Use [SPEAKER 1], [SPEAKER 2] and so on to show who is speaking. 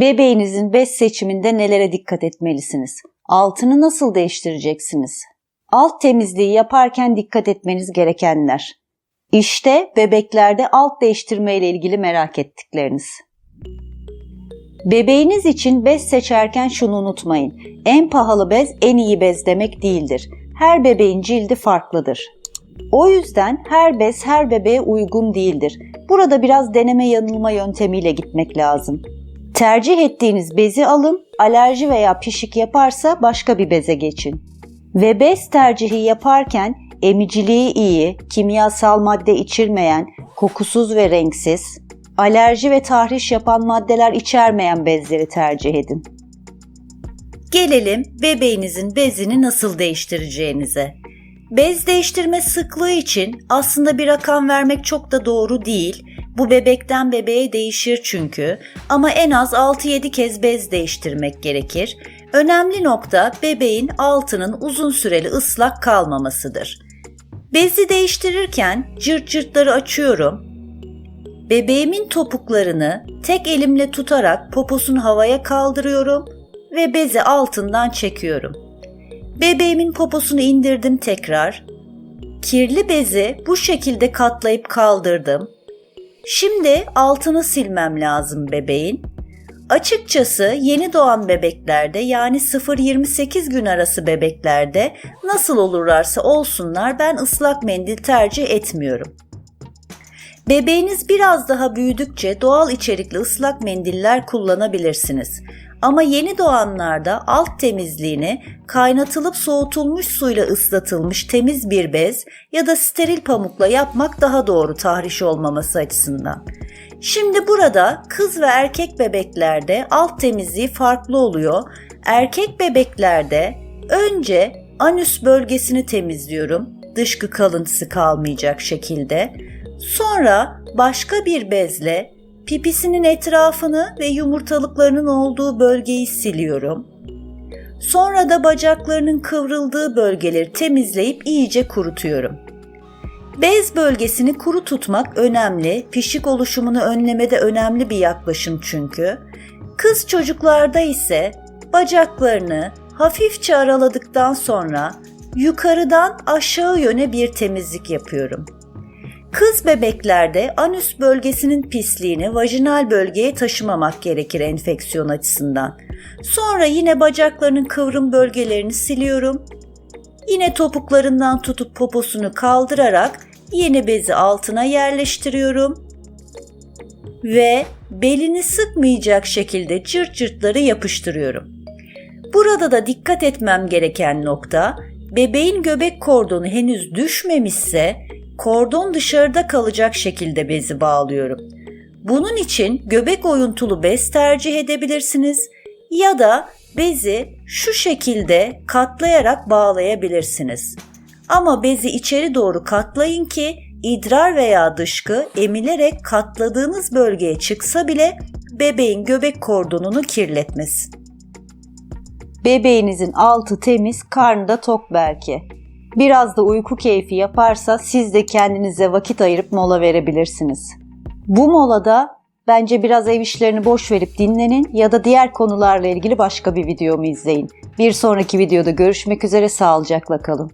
[SPEAKER 1] Bebeğinizin bez seçiminde nelere dikkat etmelisiniz? Altını nasıl değiştireceksiniz? Alt temizliği yaparken dikkat etmeniz gerekenler. İşte bebeklerde alt değiştirme ile ilgili merak ettikleriniz. Bebeğiniz için bez seçerken şunu unutmayın. En pahalı bez en iyi bez demek değildir. Her bebeğin cildi farklıdır. O yüzden her bez her bebeğe uygun değildir. Burada biraz deneme yanılma yöntemiyle gitmek lazım. Tercih ettiğiniz bezi alın, alerji veya pişik yaparsa başka bir beze geçin. Ve bez tercihi yaparken emiciliği iyi, kimyasal madde içirmeyen, kokusuz ve renksiz, alerji ve tahriş yapan maddeler içermeyen bezleri tercih edin. Gelelim bebeğinizin bezini nasıl değiştireceğinize. Bez değiştirme sıklığı için aslında bir rakam vermek çok da doğru değil. Bu bebekten bebeğe değişir çünkü ama en az 6-7 kez bez değiştirmek gerekir. Önemli nokta bebeğin altının uzun süreli ıslak kalmamasıdır. Bezi değiştirirken cırt cırtları açıyorum. Bebeğimin topuklarını tek elimle tutarak poposunu havaya kaldırıyorum ve bezi altından çekiyorum. Bebeğimin poposunu indirdim tekrar. Kirli bezi bu şekilde katlayıp kaldırdım. Şimdi altını silmem lazım bebeğin. Açıkçası yeni doğan bebeklerde yani 0-28 gün arası bebeklerde nasıl olurlarsa olsunlar ben ıslak mendil tercih etmiyorum. Bebeğiniz biraz daha büyüdükçe doğal içerikli ıslak mendiller kullanabilirsiniz. Ama yeni doğanlarda alt temizliğini kaynatılıp soğutulmuş suyla ıslatılmış temiz bir bez ya da steril pamukla yapmak daha doğru tahriş olmaması açısından. Şimdi burada kız ve erkek bebeklerde alt temizliği farklı oluyor. Erkek bebeklerde önce anüs bölgesini temizliyorum. Dışkı kalıntısı kalmayacak şekilde. Sonra başka bir bezle pipisinin etrafını ve yumurtalıklarının olduğu bölgeyi siliyorum. Sonra da bacaklarının kıvrıldığı bölgeleri temizleyip iyice kurutuyorum. Bez bölgesini kuru tutmak önemli, pişik oluşumunu önlemede önemli bir yaklaşım çünkü. Kız çocuklarda ise bacaklarını hafifçe araladıktan sonra yukarıdan aşağı yöne bir temizlik yapıyorum. Kız bebeklerde anüs bölgesinin pisliğini vajinal bölgeye taşımamak gerekir enfeksiyon açısından. Sonra yine bacaklarının kıvrım bölgelerini siliyorum. Yine topuklarından tutup poposunu kaldırarak yeni bezi altına yerleştiriyorum. Ve belini sıkmayacak şekilde cırt cırtları yapıştırıyorum. Burada da dikkat etmem gereken nokta bebeğin göbek kordonu henüz düşmemişse kordon dışarıda kalacak şekilde bezi bağlıyorum. Bunun için göbek oyuntulu bez tercih edebilirsiniz ya da bezi şu şekilde katlayarak bağlayabilirsiniz. Ama bezi içeri doğru katlayın ki idrar veya dışkı emilerek katladığınız bölgeye çıksa bile bebeğin göbek kordonunu kirletmesin. Bebeğinizin altı temiz, karnı da tok belki. Biraz da uyku keyfi yaparsa siz de kendinize vakit ayırıp mola verebilirsiniz. Bu molada bence biraz ev işlerini boş verip dinlenin ya da diğer konularla ilgili başka bir videomu izleyin. Bir sonraki videoda görüşmek üzere sağlıcakla kalın.